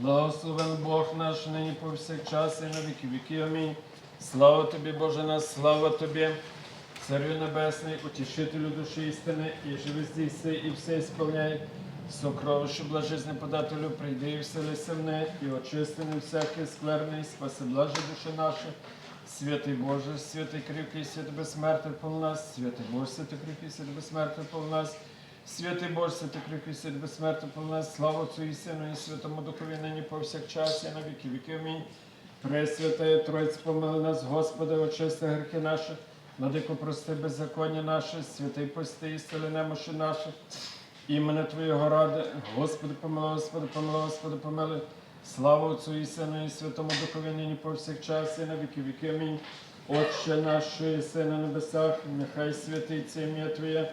Благословен Бог наш нині повсякчас і на віки віки. Амінь. Слава тобі, Боже наш, слава тобі, Царю Небесний, утішителю душі істини, і живи здійси, і все сповняй. Сокровище блажизне подателю, прийди і вселися в неї, і очистини всякий скверний, спаси блаже душі наші. Святий Боже, святий кріпкий, святий безсмертний пол нас, святий Боже, святий кріпкий, святий безсмертний пол нас. Святий Боже, святий безсмертний пол нас, слава Отцю і Сину, і Святому Духові, нині повсякчас, і на віки віки. Амінь. Пресвятая Тройць, помили нас, Господи, очисти гріхи наші, Владико, прости беззаконня наше, святий пости і стели немощі наші. Імене Твоєго ради, Господи, помилуй, Господи, помилуй, Господи, помилуй. Слава Отцю і Сину, і Святому Духові, нині повсякчас, і на віки віки. Амінь. Отче наш, що єси на небесах, нехай святиться ім'я Твоє,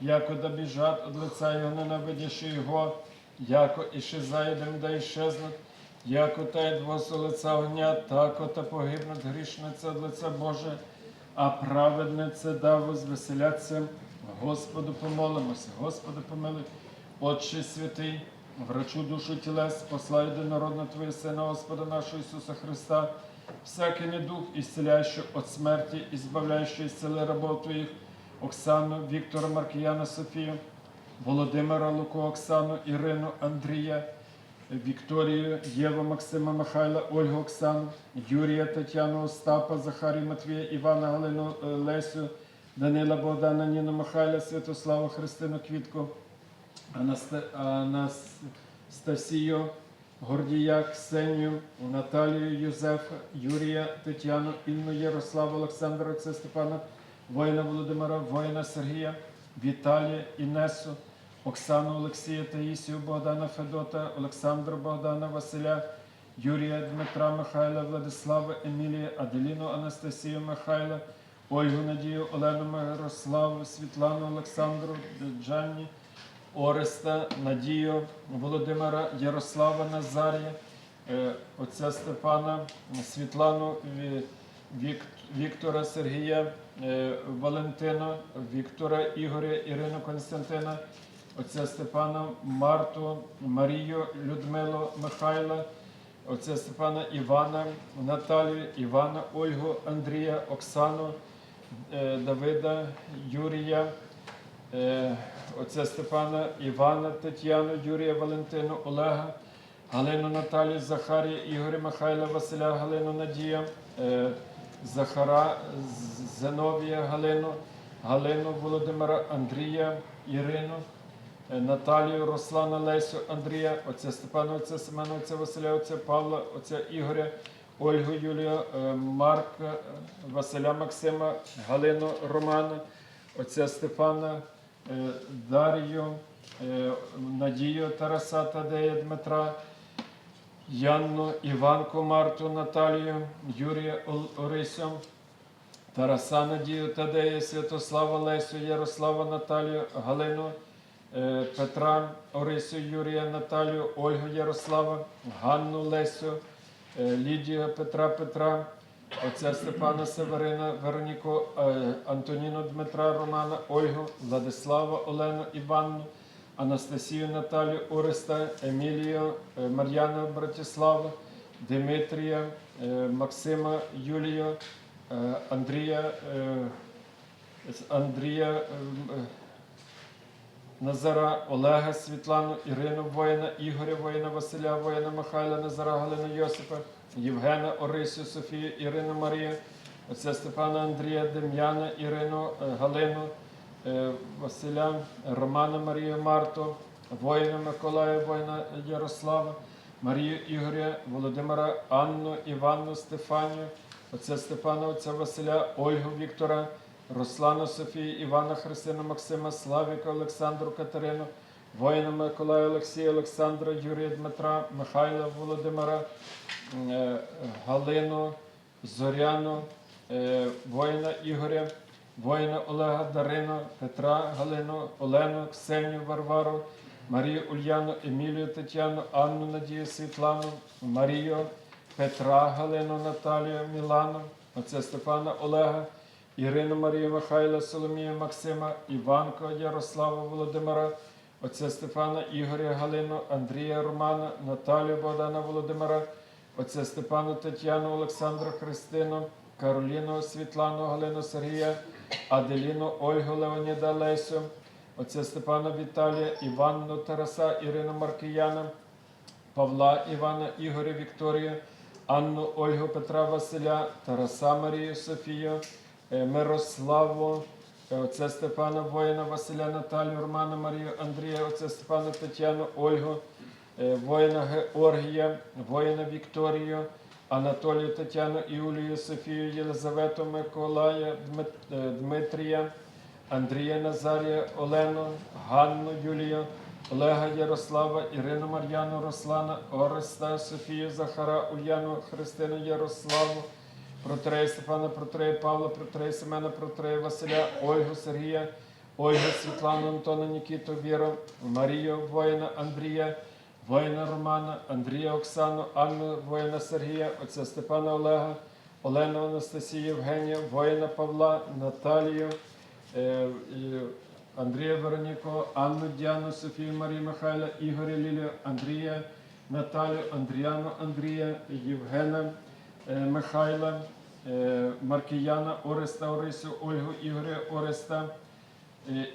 яко да біжать од лиця Його, ненавидящи Його, яко і заєдем, да іщезнуть, яко та й двосу лиця огня, тако та погибнуть грішниця од лиця Боже, а праведнице да возвеселяться. Господу помолимося, Господи помилуй, Отче святий, врачу душу тілес, послай єдинородно Твоє Сина, Господа нашого Ісуса Христа, всякий недух, ісцеляючи від смерті, і збавляючи ісцели рабов Твоїх, Оксану, Віктора, Маркіяна, Софію, Володимира, Луку, Оксану, Ірину, Андрія, Вікторію, Єву, Максима, Михайла, Ольгу, Оксану, Юрія, Тетяну, Остапа, Захарію, Матвія, Івана, Галину, е, Лесю, Данила, Богдана, Ніну, Михайла, Святославу, Христину, Квітку, Анастасію, Гордія, Ксенію, Наталію, Юзефа, Юрія, Тетяну, Інну, Ярославу, Олександра, Степана, воїна Володимира, воїна Сергія, Віталія, Інесу, Оксану Олексія, Таїсію, Богдана Федота, Олександра Богдана, Василя, Юрія Дмитра, Михайла, Владислава, Емілія, Аделіну, Анастасію, Михайла, Ольгу Надію, Олену Мирославу, Світлану, Олександру, Джанні, Ореста, Надію, Володимира, Ярослава, Назарія, е, отця Степана, Світлану, Ві- Вік- Віктора, Сергія, е, Валентина, Віктора, Ігоря, Ірину, Константина, отця Степана, Марту, Марію, Людмилу, Михайла, отця Степана Івана, Наталію, Івана, Ольгу, Андрія, Оксану, е, Давида, Юрія, е, отця Степана, Івана, Тетяну, Юрія, Валентину, Олега, Галину Наталію, Захарія, Ігоря, Михайла, Василя, Галину Надія, е, Захара, З- Зиновія, Галину, Галину Володимира, Андрія, Ірину, е, Наталію, Руслана, Лесю, Андрія, отця Степана, отця Семена, отця Василя, отця Павла, отця Ігоря, Ольгу Юлію, е, Марка, е, Василя Максима, Галину Романа, отця Стефана, е, Дар'ю, Надію Тараса Тадея Дмитра, Янну, Іванку, Марту, Наталію, Юрія Орисю, Тараса Надію Тадея, Святослава Лесю, Ярослава Наталію, Галину, е, Петра, Орисю, Юрія Наталію, Ольгу Ярослава, Ганну Лесю, е, Лідію Петра Петра, отця Степана Северина, Вероніку, е, Антоніну Дмитра Романа, Ольгу, Владислава Олену Іванну, Анастасію Наталію Ореста, Емілію, е, Мар'яну Братиславу, Димитрія, е, Максима Юлію, е, Андрія, Андрія Назара, Олега, Світлану, Ірину воїна, Ігоря воїна, Василя воїна, Михайла, Назара, Галину Йосипа, Євгена, Орисю, Софію, Ірину Марію, отця Степана Андрія, Дем'яна, Ірину, Галину, Василя, Романа Марію, Марту, воїна Миколая, воїна Ярослава, Марію Ігоря, Володимира, Анну, Іванну, Стефанію, отця Степана, отця Василя, Ольгу Віктора, Руслану Софію, Івана Христину, Максима, Славіка, Олександру Катерину, воїна Миколая, Олексія, Олександра, Юрія Дмитра, Михайла Володимира, е, Галину, Зоряну, е, воїна Ігоря, воїна Олега Дарину, Петра Галину, Олену, Ксенію Варвару, Марію Ульяну, Емілію Тетяну, Анну Надію Світлану, Марію, Петра Галину, Наталію, Мілану, отця Степана Олега, Ірину Марію Михайла, Соломію Максима, Іванко Ярослава Володимира, отця Стефана Ігоря Галину, Андрія Романа, Наталію Богдана Володимира, отця Степану Тетяну, Олександру Христину, Кароліну Світлану Галину Сергія, Аделіну Ольгу Леоніда Лесю, отця Степана Віталія, Іванну Тараса, Ірину Маркіяна, Павла Івана Ігоря Вікторію, Анну Ольгу Петра Василя, Тараса Марію Софію, е, Мирославу, е, отця Степана Воїна Василя Наталію, Романа Марію Андрія, отця Степана Тетяну Ольгу, е, воїна Георгія, воїна Вікторію, Анатолію Тетяну Іулію Софію, Єлизавету Миколая, е, Дмитрія, Андрія Назарія, Олену, Ганну Юлію, Олега Ярослава, Ірину Мар'яну, Руслана, Ореста, Софію, Захара, Ульяну, Христину Ярославу, Протрея Стефана, Протрея Павла, Протрея Семена, Протрея Василя, Ольгу Сергія, Ольгу Світлану, Антона Нікіту, Віру, Марію, воїна Андрія, воїна Романа, Андрія Оксану, Анну, воїна Сергія, отця Степана Олега, Олену Анастасію, Євгенія, воїна Павла, Наталію, е, Андрія Вероніко, Анну Діану, Софію Марію Михайла, Ігоря Лілію, Андрія, Наталю, Андріану Андрія, Євгена е, Михайла, е, Маркіяна, Ореста Орисю, Ольгу Ігоря Ореста,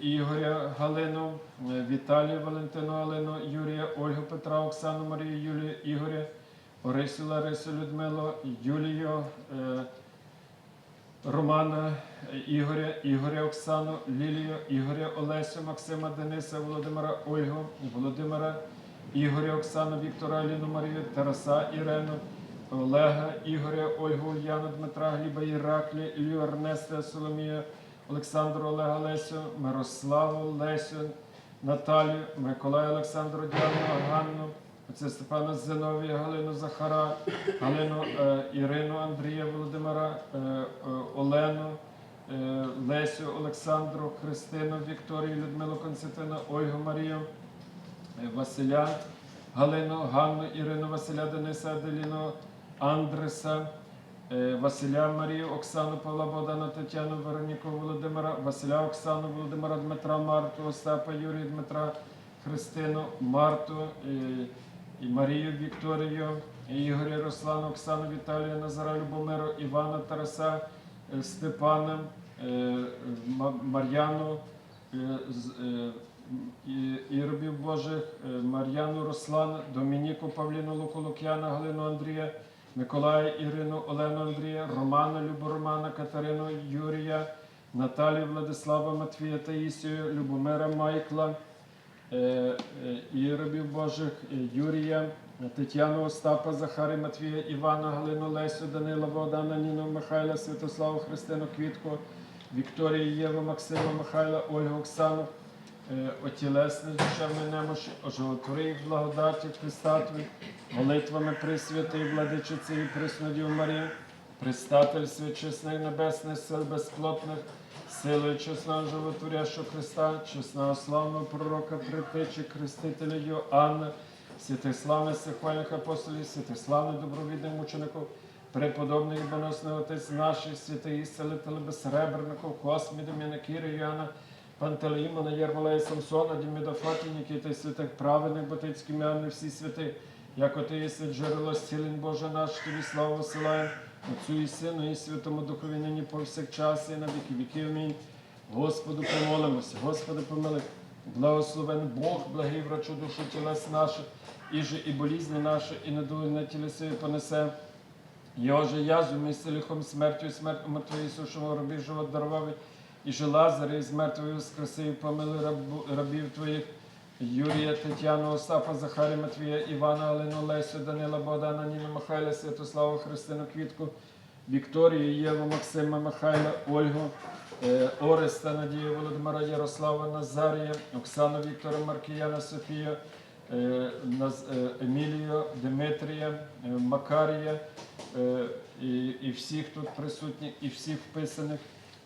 Ігоря Галину, е, Віталію Валентину Галину, Юрія, Ольгу Петра, Оксану Марію, Юлію, Ігоря, Орисю Ларису Людмилу, Юлію. е, Романа Ігоря, Ігоря Оксану, Лілію, Ігоря Олесю, Максима Дениса, Володимира Ольгу, Володимира, Ігоря Оксану, Віктора Аліну Марію, Тараса Ірену, Олега, Ігоря, Ольгу, Ульяну, Дмитра, Гліба, Іраклі, Ілью Ернеста, Соломію, Олександру Олега Лесю, Мирославу Лесю, Наталію, Миколая Олександру Діану, Ганну, Отця Степана Зиновія, Галину Захара, Галину е, Ірину Андрія Володимира, е, е, Олену, е, Лесю Олександру, Христину, Вікторію, Людмилу Константину, Ольгу Марію, е, Василя, Галину, Ганну, Ірину, Василя, Дениса, Аделіну, Андреса, Василя Марію, Оксану, Павла Богдана, Тетяну, Вероніку Володимира, Василя Оксану, Володимира Дмитра, Марту, Остапа, Юрія Дмитра, Христину, Марту, е, і Марію Вікторію, Ігоря Руслану, Оксану Віталія, Назара Любомиру, Івана Тараса, е, Степана, е, Мар'яну, е, з- е, і- і робів Божих, е, Мар'яну Руслан, Домініку Павліну Луку Лук'яна, Галину Андрія, Миколая Ірину, Олену Андрія, Романа Любу Романа, Катерину Юрія, Наталію Владислава Матвія Таїсію, Любомира Майкла, е, е, і робів Божих е, Юрія, Тетяну Остапа, Захарі Матвія, Івана, Галину Лесю, Данила, Богдана, Ніну, Михайла, Святославу, Христину, Квітку, Вікторію, Єву, Максима, Михайла, Ольгу, Оксану, е, отілесне душевне немощі, оживотвори їх благодаті Христа Твій, молитвами Пресвятої Владичиці і Преснодів Марії, Пристатель святчесний небесних сил безплотних, силою чесного животворящого Христа, чесного славного пророка, притечі, крестителя Йоанна, святих славних сихвальних апостолів, святих славних добровідних мучеників, преподобний і боносний отець наших, святий ісцелитель безсребрників, Космі, Домінакіри, Йоанна, Пантелеймона, Єрмолея, Самсона, Діміда Фаті, Нікіта, святих праведних, Батицьких м'яни, всі святи, як ти єси джерело зцілень Боже наш, тобі славу посилаємо, Отцю і Сину, і Святому Духові нині повсякчас, і на віки віків. Амінь. Господу помолимося, Господи помили, благословен Бог, благий врачу душу тілес наших, і же і болізні наші, і недуги на тілі своє понесе. Його же язу місце лихом смертю смерть умертвий Ісушого рабів живот дарував, і же Лазаря із мертвої воскресив, помили рабів твоїх, Юрія, Тетяну, Остапа, Захарія, Матвія, Івана, Алину, Лесю, Данила, Богдана, Ніну, Михайла, Святославу, Христину, Квітку, Вікторію, Єву, Максима, Михайла, Ольгу, е, Ореста, Надію, Володимира, Ярослава, Назарія, Оксану, Віктора, Маркіяна, Софію, е, е, Емілію, Дмитрія, Макарія, і всіх тут присутніх, і всіх вписаних,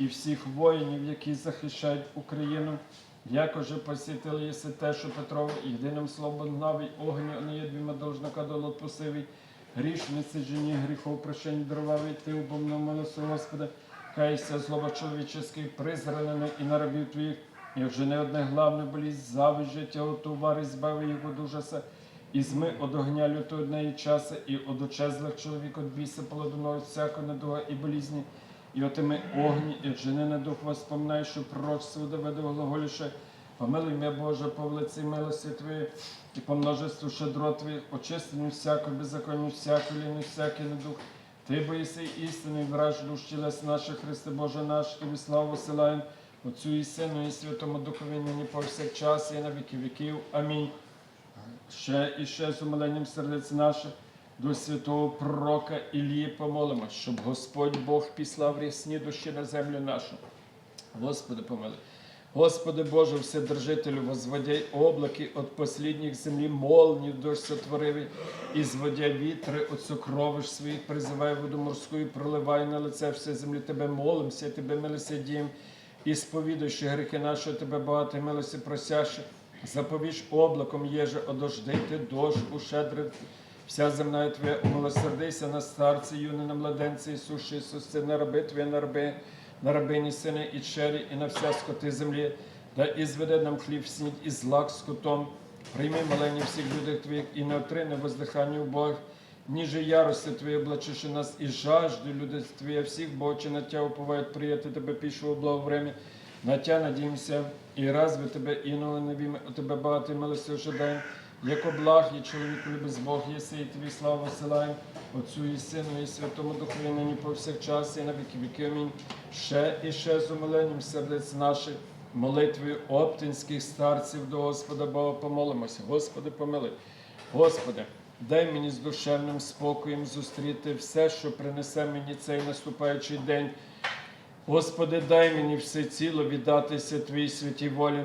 і всіх воїнів, які захищають Україну. Як уже посітили єси те, що Петрово єдиним словом навій огню неєдвіма должника долот посивий, грішниці жені гріхов прощень дровавий, ти убомно молосу Господа, кайся злоба чоловіческий, призранений і на рабів твоїх, і вже не одне главне болість, зависть життя отовари, збави його ужаса, і зми од огня люто однеї часи, і од очезлих чоловік од біса поладуною всяко недуга і болізні, і отими огні, і жени на дух воспоминай, що пророчство доведе глаголіше, помилуй мене, Боже, по велиці милості Твої, і по множеству щедро Твоїх, очистину всяку беззаконню, всяку ліну, всякий недух. Ти боїси істини, враж душ тілес наших, Христе Боже наш, Тобі славу силаєм, Отцю і Сину, і Святому Духові, нині повсякчас, і на віки віків. Амінь. Ще і ще з умиленням сердець наших до святого пророка Ілії помолимо, щоб Господь Бог післав рясні душі на землю нашу. Господи, помилуй. Господи Боже, Вседержителю, возводяй облаки от последних землі молнів дощ сотворивий, і зводя вітри от сокровищ своїх, призивай воду морську і проливай на лице все землі. Тебе молимся, Тебе милосердієм, і сповідуючи гріхи наші, Тебе багато милості просяши, заповіж облаком єже, одождити дощ ушедрити. Вся земна Твоя, умилосердися на старці, юни, на младенці, Ісуші, Ісусе, на раби Твої, на раби, на рабині сини і чері, і на вся скоти землі, да ізведе нам хліб снідь і злак скотом. Прийми молення всіх людей Твоїх і не отрине воздихання убогих, ніже ярости Твої облачиши нас і жажду люди Твоє всіх, бо очі на Тя уповають прияти Тебе пішого благо время. На Тя надіємося, і разве Тебе іноли не віме, у Тебе багато милості ожидаємо, як облаг і чоловіку любез Бог єси, і Тобі славу силаємо, Отцю і Сину, і Святому Духові, нині повсякчас, і на віки віки. Амінь. Ще і ще з умиленням сердець наших, молитвою оптинських старців до Господа Бога помолимося. Господи, помилуй. Господи, дай мені з душевним спокоєм зустріти все, що принесе мені цей наступаючий день. Господи, дай мені все ціло віддатися Твоїй святій волі.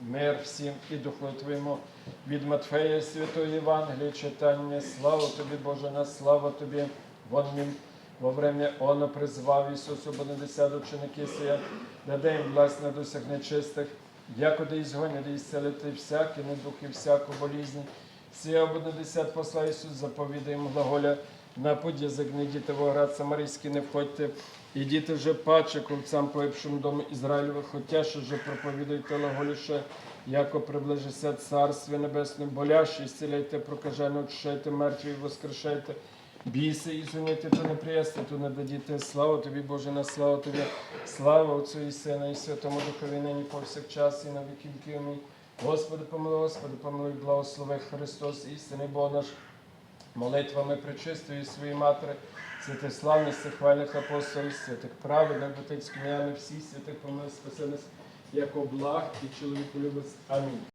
мир всім і Духу Твоєму. Від Матфея Святої Євангелія читання. Слава Тобі, Боже, на слава Тобі. Вон він во время Она призвав Ісусу Бонадесят ученики сія, даде їм власть над усіх нечистих, якоди ізгоняти і зцелити всякі недух і всяку болізнь. Сія Бонадесят посла Ісус заповідає йому глаголя, на путь язик не оград Самарійський не входьте, ідіть вже паче ковцям поїбшим дому Ізраїлевих, хотя що же проповідуйте глаголіше, яко приближиться Царстві Небесне, боляще, ісціляйте, прокажено, очищайте, мертві, воскрешайте, Бійся і зумійте, то не приясти, то не дадіте. Слава тобі, Боже, на славу тобі. Слава Отцю і Сина, і Святому Духові, нині повсякчас, і на віки віки. Амінь. Господи, помилуй, Господи, помилуй, благослови Христос, істинний Бог наш, молитвами причистої своєї матері, святих славних, хвальних апостолів, святих праведних, братицьких м'яни, всіх святих помилуй, спаси нас, як облаг і чоловіку любить. Амінь.